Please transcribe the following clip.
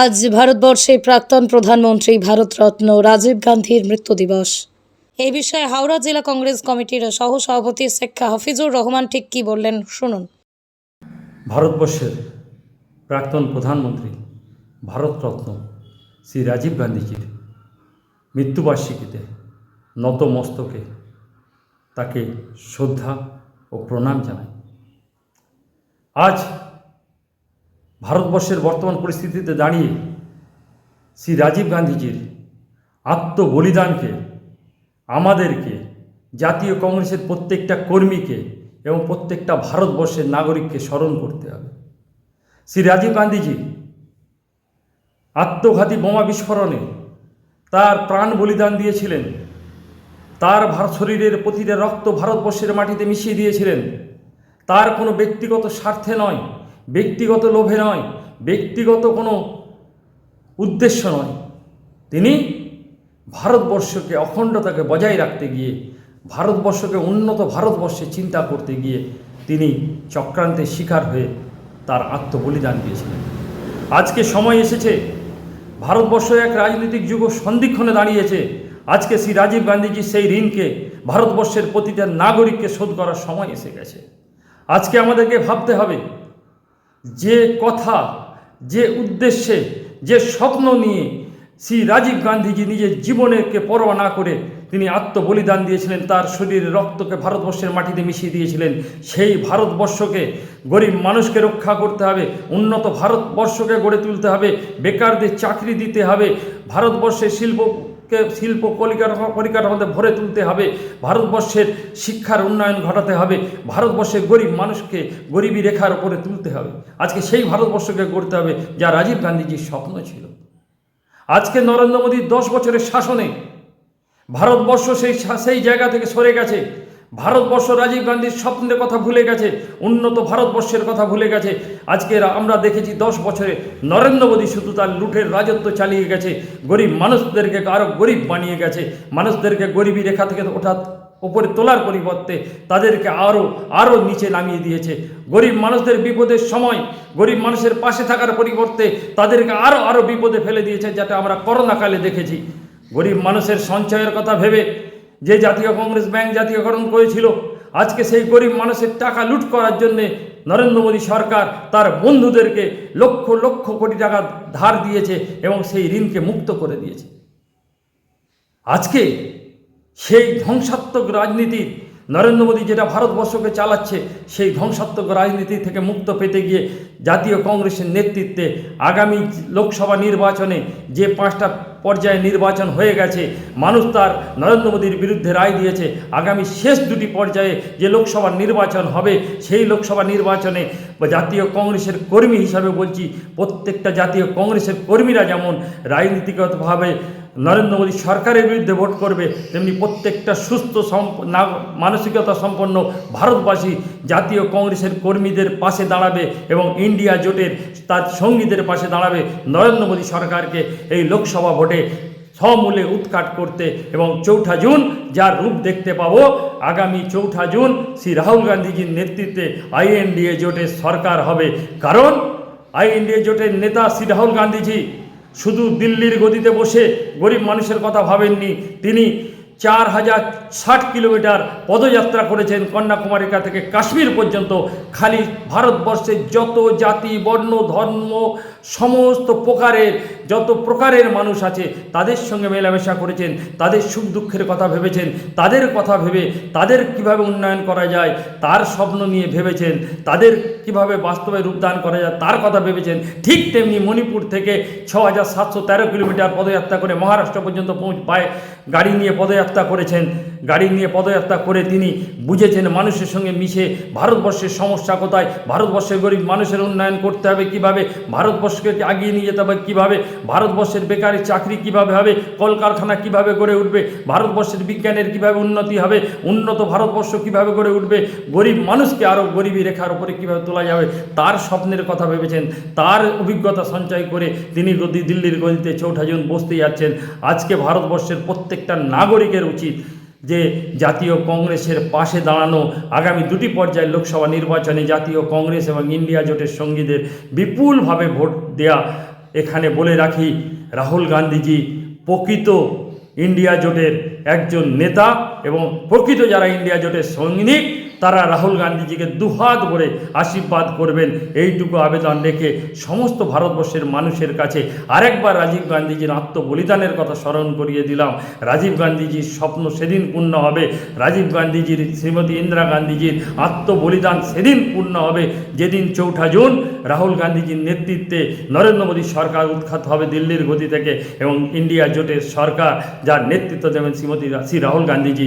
আজ ভারতবর্ষে প্রাক্তন প্রধানমন্ত্রী ভারতরত্ন রাজীব গান্ধীর মৃত্যু দিবস। এই বিষয়ে হাওড়া জেলা কংগ্রেস কমিটির সহ সভাপতি শেখ হাফিজুর রহমান ঠিক কী বললেন শুনুন। ভারতবর্ষের প্রাক্তন প্রধানমন্ত্রী, ভারতরত্ন শ্রী রাজীব গান্ধীজির মৃত্যুবার্ষিকীতে নত মস্তকে তাকে শ্রদ্ধা ও প্রণাম জানাই। আজ ভারতবর্ষের বর্তমান পরিস্থিতিতে দাঁড়িয়ে শ্রী রাজীব গান্ধীজির আত্মবলিদানকে, আমাদেরকে, জাতীয় কংগ্রেসের প্রত্যেকটা কর্মীকে এবং প্রত্যেকটা ভারতবর্ষের নাগরিককে স্মরণ করতে হবে। শ্রী রাজীব গান্ধীজি আত্মঘাতী বোমা বিস্ফোরণে তার প্রাণ বলিদান দিয়েছিলেন। তার ভার- শরীরের প্রতিটা রক্ত ভারতবর্ষের মাটিতে মিশিয়ে দিয়েছিলেন। তার কোনো ব্যক্তিগত স্বার্থে নয়। ব্যক্তিগত লোভে নয়, ব্যক্তিগত কোনো উদ্দেশ্য নয়। তিনি ভারতবর্ষকে অখণ্ডতাকে বজায় রাখতে গিয়ে, ভারতবর্ষকে উন্নত ভারতবর্ষে চিন্তা করতে গিয়ে তিনি চক্রান্তের শিকার হয়ে তার আত্মবলিদান দিয়েছিলেন। আজকে সময় এসেছে, ভারতবর্ষ এক রাজনৈতিক যুগ সন্ধিক্ষণে দাঁড়িয়েছে। আজকে শ্রী রাজীব গান্ধীজি সেই ঋণকে ভারতবর্ষের প্রতিটা নাগরিককে শোধ করার সময় এসে গেছে। আজকে আমাদেরকে ভাবতে হবে যে কথা, যে উদ্দেশ্যে, যে স্বপ্ন নিয়ে শ্রী রাজীব গান্ধীজি নিজের জীবনেরকে পরোয়া না করে তিনি আত্মবলিদান দিয়েছিলেন, তার শরীরের রক্তকে ভারতবর্ষের মাটিতে মিশিয়ে দিয়েছিলেন, সেই ভারতবর্ষকে গরিব মানুষকে রক্ষা করতে হবে, উন্নত ভারতবর্ষকে গড়ে তুলতে হবে, বেকারদের চাকরি দিতে হবে, ভারতবর্ষের শিল্প কে শিল্প কলিকাঠামো পরিকাঠামোতে ভরে তুলতে হবে। ভারতবর্ষের শিক্ষার উন্নয়ন ঘটাতে হবে। ভারতবর্ষের গরিব মানুষকে গরিবী রেখার উপরে তুলতে হবে। আজকে সেই ভারতবর্ষকে গড়তে হবে যা রাজীব গান্ধীজির স্বপ্ন ছিল। আজকে নরেন্দ্র মোদীর দশ বছরের শাসনে ভারতবর্ষ সেই সেই জায়গা থেকে সরে গেছে। ভারতবর্ষ রাজীব গান্ধীর স্বপ্নের কথা ভুলে গেছে, উন্নত ভারতবর্ষের কথা ভুলে গেছে। আজকে আমরা দেখেছি দশ বছরে নরেন্দ্র মোদী শুধু তার লুঠের রাজত্ব চালিয়ে গেছে, গরিব মানুষদেরকে আরও গরিব বানিয়ে গেছে। মানুষদেরকে গরিবী রেখা থেকে ওঠা উপরে তোলার পরিবর্তে তাদেরকে আরও আরও নিচে নামিয়ে দিয়েছে। গরিব মানুষদের বিপদের সময়, গরিব মানুষের পাশে থাকার পরিবর্তে তাদেরকে আরও আরও বিপদে ফেলে দিয়েছে, যেটা আমরা করোনাকালে দেখেছি। গরিব মানুষের সঞ্চয়ের কথা ভেবে যে জাতীয় কংগ্রেস ব্যাংক জাতীয়করণ করেছিল, আজকে সেই গরিব মানুষের টাকা লুট করার জন্যে নরেন্দ্র মোদী সরকার তার বন্ধুদেরকে লক্ষ লক্ষ কোটি টাকা ধার দিয়েছে এবং সেই ঋণকে মুক্ত করে দিয়েছে। আজকে সেই ধ্বংসাত্মক রাজনীতি নরেন্দ্র মোদী যেটা ভারতবর্ষকে চালাচ্ছে, সেই ধ্বংসাত্মক রাজনীতি থেকে মুক্ত পেতে গিয়ে জাতীয় কংগ্রেসের নেতৃত্বে আগামী লোকসভা নির্বাচনে যে পাঁচটা পর্যায়ে নির্বাচন হয়ে গেছে। মানুষ তার নরেন্দ্র মোদীর বিরুদ্ধে রায় দিয়েছে। আগামী শেষ দুটি পর্যায়ে যে লোকসভা নির্বাচন হবে, সেই লোকসভা নির্বাচনে জাতীয় কংগ্রেসের কর্মী হিসাবে বলছি, প্রত্যেকটা জাতীয় কংগ্রেসের কর্মীরা যেমন রাজনীতিগতভাবে নরেন্দ্র মোদী সরকারের বিরুদ্ধে ভোট করবে, তেমনি প্রত্যেকটা সুস্থ মানসিকতা সম্পন্ন ভারতবাসী জাতীয় কংগ্রেসের কর্মীদের পাশে দাঁড়াবে এবং ইন্ডিয়া জোটের তার সঙ্গীদের পাশে দাঁড়াবে নরেন্দ্র মোদী সরকারকে এই লোকসভা ভোটে। সমূলে উৎকাট করতে এবং চৌঠা জুন যার রূপ দেখতে পাবো, আগামী চৌঠা জুন শ্রী রাহুল গান্ধীজির নেতৃত্বে আইএনডিএ জোটের সরকার হবে। কারণ আইএনডিএ জোটের নেতা শ্রী রাহুল গান্ধীজি শুধু দিল্লির গদিতে বসে গরিব মানুষের কথা ভাবেননি, তিনি চার হাজার ষাট কিলোমিটার পদযাত্রা করেছেন কন্যাকুমারিকা থেকে কাশ্মীর পর্যন্ত। খালি ভারতবর্ষের যত জাতি, বর্ণ, ধর্ম, সমস্ত প্রকারের যত প্রকারের মানুষ আছে, তাদের সঙ্গে মেলামেশা করেছেন, তাদের সুখ দুঃখের কথা ভেবেছেন, তাদের কথা ভেবে তাদের কীভাবে উন্নয়ন করা যায়, তার স্বপ্ন নিয়ে ভেবেছেন, তাদের কীভাবে বাস্তবে রূপদান করা যায়, তার কথা ভেবেছেন, ঠিক তেমনি মণিপুর থেকে ছ হাজার সাতশো তেরো কিলোমিটার পদযাত্রা করে মহারাষ্ট্র পর্যন্ত পৌঁছ পায় গাড়ি নিয়ে পদযাত্রা করেছেন। গাড়ি নিয়ে পদযাত্রা করে তিনি বুঝেছেন মানুষের সঙ্গে মিশে ভারতবর্ষের সমস্যা কোথায়, ভারতবর্ষের গরিব মানুষের উন্নয়ন করতে হবে কীভাবে, ভারতবর্ষকে আগিয়ে নিয়ে যেতে হবে কীভাবে, ভারতবর্ষের বেকারি চাকরি কীভাবে হবে, কলকারখানা কীভাবে গড়ে উঠবে, ভারতবর্ষের বিজ্ঞানের কীভাবে উন্নতি হবে, উন্নত ভারতবর্ষ কীভাবে গড়ে উঠবে, গরিব মানুষকে আরও গরিবী রেখার উপরে কীভাবে তোলা যাবে, তার স্বপ্নের কথা ভেবেছেন, তার অভিজ্ঞতা সঞ্চয় করে তিনি দিল্লির গদিতে চৌঠা জুন বসতে যাচ্ছেন। আজকে ভারতবর্ষের প্রত্যেকটা নাগরিকের উচিত যে জাতীয় কংগ্রেসের পাশে দাঁড়ানো আগামী দুটি পর্যায়ে লোকসভা নির্বাচনে জাতীয় কংগ্রেস এবং ইন্ডিয়া জোটের সঙ্গীদের বিপুলভাবে ভোট দেয়া এখানে বলে রাখি, রাহুল গান্ধীজি প্রকৃত ইন্ডিয়া জোটের একজন নেতা। এবং প্রকৃত যারা ইন্ডিয়া জোটের সৈনিক তারা রাহুল গান্ধীজিকে দুহাত ভরে আশীর্বাদ করবেন। এইটুকু আবেদন রেখে সমস্ত ভারতবর্ষের মানুষের কাছে আরেকবার রাজীব গান্ধীজির আত্মবলিদানের কথা স্মরণ করিয়ে দিলাম। রাজীব গান্ধীজির স্বপ্ন সেদিন পূর্ণ হবে। রাজীব গান্ধীজির, শ্রীমতী ইন্দিরা গান্ধীজির আত্মবলিদান সেদিন পূর্ণ হবে। যেদিন চৌঠা জুন রাহুল গান্ধীজির নেতৃত্বে নরেন্দ্র মোদী সরকার উৎখাত হবে দিল্লির গতি থেকে এবং ইন্ডিয়া জোটের সরকার, যার নেতৃত্ব দেবেন শ্রীমতী শ্রী রাহুল গান্ধীজি